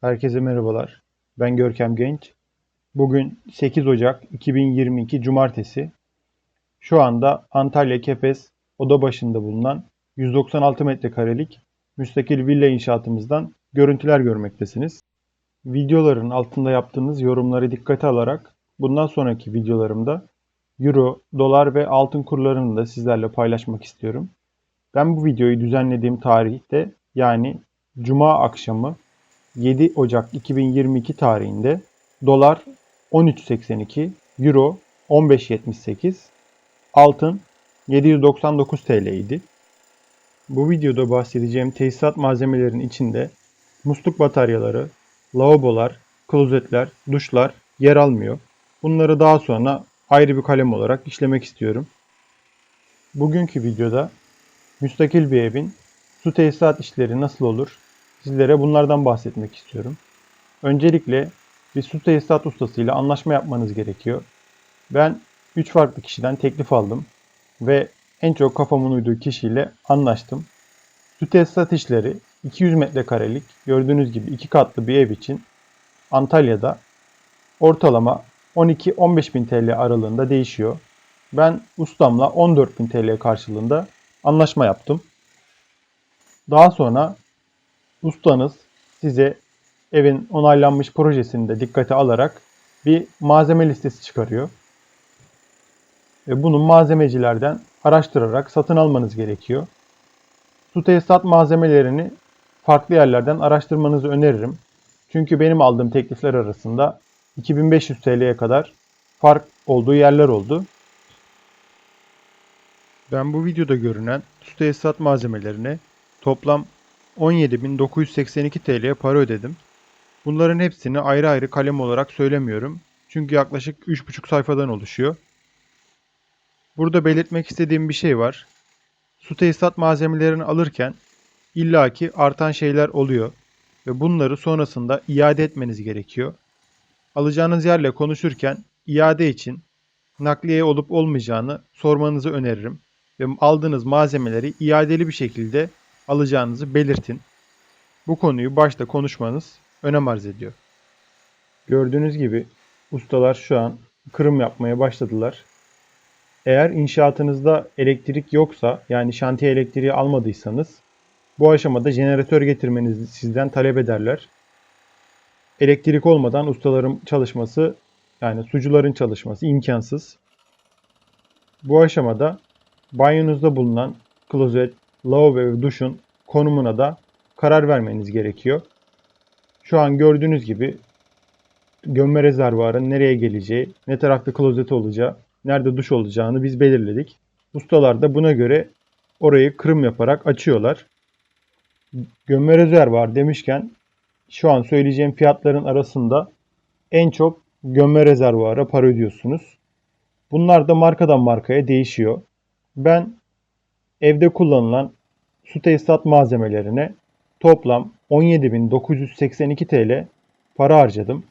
Herkese merhabalar. Ben Görkem Genç. Bugün 8 Ocak 2022 Cumartesi. Şu anda Antalya Kepez oda başında bulunan 196 metrekarelik müstakil villa inşaatımızdan görüntüler görmektesiniz. Videoların altında yaptığınız yorumları dikkate alarak bundan sonraki videolarımda Euro, dolar ve altın kurlarını da sizlerle paylaşmak istiyorum. Ben bu videoyu düzenlediğim tarihte yani Cuma akşamı 7 Ocak 2022 tarihinde dolar 13.82, euro 15.78, altın 799 TL idi. Bu videoda bahsedeceğim tesisat malzemelerin içinde musluk bataryaları, lavabolar, klozetler, duşlar yer almıyor. Bunları daha sonra ayrı bir kalem olarak işlemek istiyorum. Bugünkü videoda müstakil bir evin su tesisat işleri nasıl olur sizlere bunlardan bahsetmek istiyorum. Öncelikle bir su tesisat ustasıyla anlaşma yapmanız gerekiyor. Ben 3 farklı kişiden teklif aldım ve en çok kafamın uyduğu kişiyle anlaştım. Su tesisat işleri 200 metrekarelik gördüğünüz gibi iki katlı bir ev için Antalya'da ortalama 12-15 bin TL aralığında değişiyor. Ben ustamla 14 bin TL karşılığında anlaşma yaptım. Daha sonra ustanız size evin onaylanmış projesini de dikkate alarak bir malzeme listesi çıkarıyor. Ve bunu malzemecilerden araştırarak satın almanız gerekiyor. Su tesisat malzemelerini farklı yerlerden araştırmanızı öneririm. Çünkü benim aldığım teklifler arasında 2500 TL'ye kadar fark olduğu yerler oldu. Ben bu videoda görünen su tesisat malzemelerine toplam 17.982 TL'ye para ödedim. Bunların hepsini ayrı ayrı kalem olarak söylemiyorum. Çünkü yaklaşık 3,5 sayfadan oluşuyor. Burada belirtmek istediğim bir şey var. Su tesisat malzemelerini alırken illaki artan şeyler oluyor ve bunları sonrasında iade etmeniz gerekiyor. Alacağınız yerle konuşurken iade için nakliye olup olmayacağını sormanızı öneririm ve aldığınız malzemeleri iadeli bir şekilde alacağınızı belirtin. Bu konuyu başta konuşmanız önem arz ediyor. Gördüğünüz gibi ustalar şu an kırım yapmaya başladılar. Eğer inşaatınızda elektrik yoksa yani şantiye elektriği almadıysanız bu aşamada jeneratör getirmenizi sizden talep ederler. Elektrik olmadan ustaların çalışması yani sucuların çalışması imkansız. Bu aşamada banyonuzda bulunan klozet, lavabo ve duşun konumuna da karar vermeniz gerekiyor. Şu an gördüğünüz gibi gömme rezervuarın nereye geleceği, ne tarafta klozet olacağı, nerede duş olacağını biz belirledik. Ustalar da buna göre orayı kırım yaparak açıyorlar. Gömme rezervuar demişken şu an söyleyeceğim fiyatların arasında en çok gömme rezervuara para ödüyorsunuz. Bunlar da markadan markaya değişiyor. Ben evde kullanılan su tesisat malzemelerine toplam 17.982 TL para harcadım.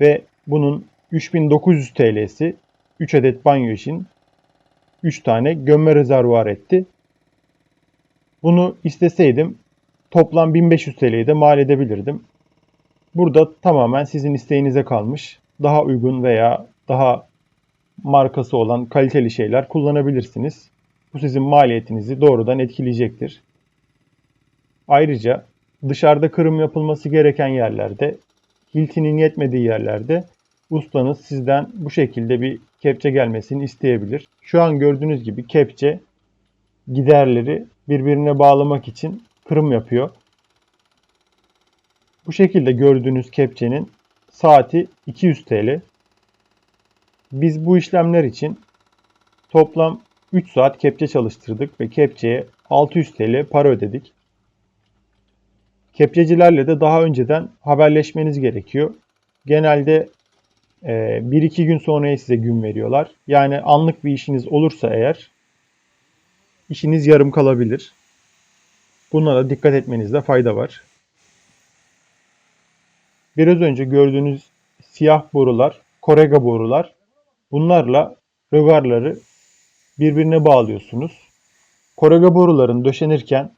Ve bunun 3900 TL'si 3 adet banyo için 3 tane gömme rezervuar etti. Bunu isteseydim toplam 1500 TL'yi de mal edebilirdim. Burada tamamen sizin isteğinize kalmış. Daha uygun veya daha markası olan kaliteli şeyler kullanabilirsiniz. Bu sizin maliyetinizi doğrudan etkileyecektir. Ayrıca dışarıda kırım yapılması gereken yerlerde, hiltinin yetmediği yerlerde ustanız sizden bu şekilde bir kepçe gelmesini isteyebilir. Şu an gördüğünüz gibi kepçe giderleri birbirine bağlamak için kırım yapıyor. Bu şekilde gördüğünüz kepçenin saati 200 TL. Biz bu işlemler için toplam 3 saat kepçe çalıştırdık ve kepçeye 600 TL para ödedik. Kepçecilerle de daha önceden haberleşmeniz gerekiyor. Genelde 1-2 gün sonraya size gün veriyorlar. Yani anlık bir işiniz olursa eğer işiniz yarım kalabilir. Bunlara dikkat etmenizde fayda var. Biraz önce gördüğünüz siyah borular, korega borular. Bunlarla rögarları birbirine bağlıyorsunuz. Korega boruların döşenirken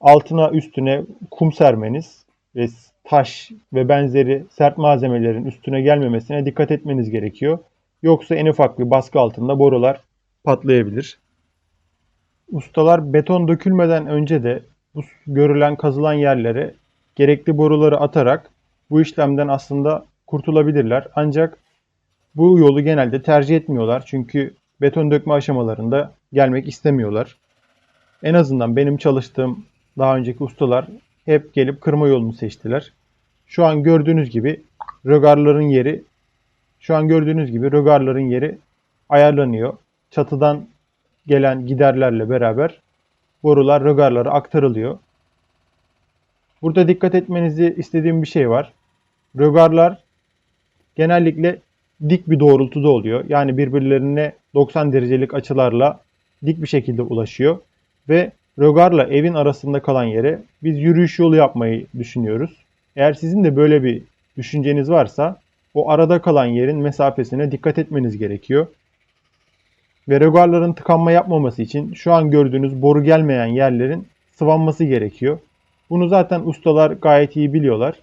altına üstüne kum sermeniz ve taş ve benzeri sert malzemelerin üstüne gelmemesine dikkat etmeniz gerekiyor. Yoksa en ufak bir baskı altında borular patlayabilir. Ustalar beton dökülmeden önce de bu görülen kazılan yerlere gerekli boruları atarak bu işlemden aslında kurtulabilirler. Ancak bu yolu genelde tercih etmiyorlar. Çünkü beton dökme aşamalarında gelmek istemiyorlar. En azından benim çalıştığım daha önceki ustalar hep gelip kırma yolunu seçtiler. Şu an gördüğünüz gibi rögarların yeri şu an gördüğünüz gibi rögarların yeri ayarlanıyor. Çatıdan gelen giderlerle beraber borular rögarlara aktarılıyor. Burada dikkat etmenizi istediğim bir şey var. Rögarlar genellikle dik bir doğrultuda oluyor. Yani birbirlerine 90 derecelik açılarla dik bir şekilde ulaşıyor. Ve rögarla evin arasında kalan yere biz yürüyüş yolu yapmayı düşünüyoruz. Eğer sizin de böyle bir düşünceniz varsa o arada kalan yerin mesafesine dikkat etmeniz gerekiyor. Ve rögarların tıkanma yapmaması için şu an gördüğünüz boru gelmeyen yerlerin sıvanması gerekiyor. Bunu zaten ustalar gayet iyi biliyorlar.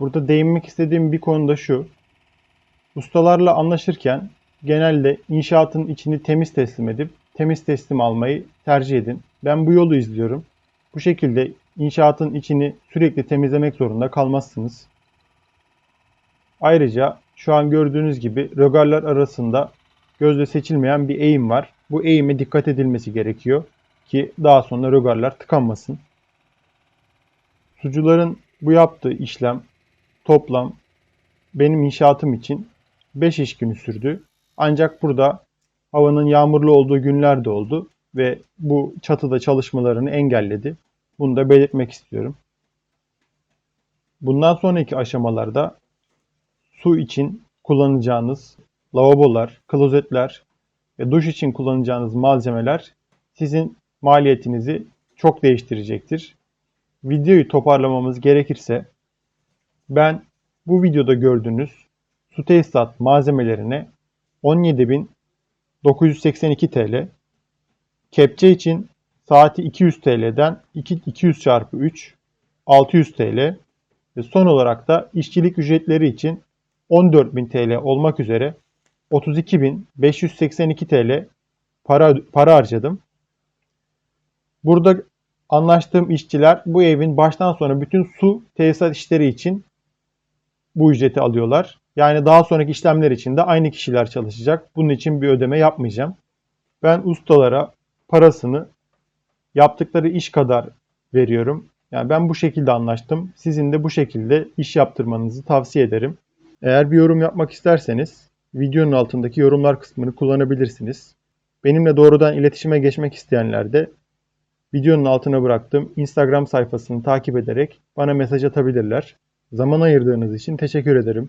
Burada değinmek istediğim bir konu da şu. Ustalarla anlaşırken genelde inşaatın içini temiz teslim edip temiz teslim almayı tercih edin. Ben bu yolu izliyorum. Bu şekilde inşaatın içini sürekli temizlemek zorunda kalmazsınız. Ayrıca şu an gördüğünüz gibi rögarlar arasında gözle seçilmeyen bir eğim var. Bu eğime dikkat edilmesi gerekiyor ki daha sonra rögarlar tıkanmasın. Sucuların bu yaptığı işlem toplam benim inşaatım için 5 iş günü sürdü. Ancak burada havanın yağmurlu olduğu günler de oldu ve bu çatıda çalışmalarını engelledi. Bunu da belirtmek istiyorum. Bundan sonraki aşamalarda su için kullanacağınız lavabolar, klozetler ve duş için kullanacağınız malzemeler sizin maliyetinizi çok değiştirecektir. Videoyu toparlamamız gerekirse ben bu videoda gördüğünüz su tesisat malzemelerine 17.982 TL, kepçe için saati 200 TL'den 200 çarpı 3 600 TL ve son olarak da işçilik ücretleri için 14.000 TL olmak üzere 32.582 TL para, para harcadım. Burada anlaştığım işçiler bu evin baştan sona bütün su tesisat işleri için bu ücreti alıyorlar. Yani daha sonraki işlemler için de aynı kişiler çalışacak. Bunun için bir ödeme yapmayacağım. Ben ustalara parasını yaptıkları iş kadar veriyorum. Yani ben bu şekilde anlaştım. Sizin de bu şekilde iş yaptırmanızı tavsiye ederim. Eğer bir yorum yapmak isterseniz videonun altındaki yorumlar kısmını kullanabilirsiniz. Benimle doğrudan iletişime geçmek isteyenler de videonun altına bıraktığım Instagram sayfasını takip ederek bana mesaj atabilirler. Zaman ayırdığınız için teşekkür ederim.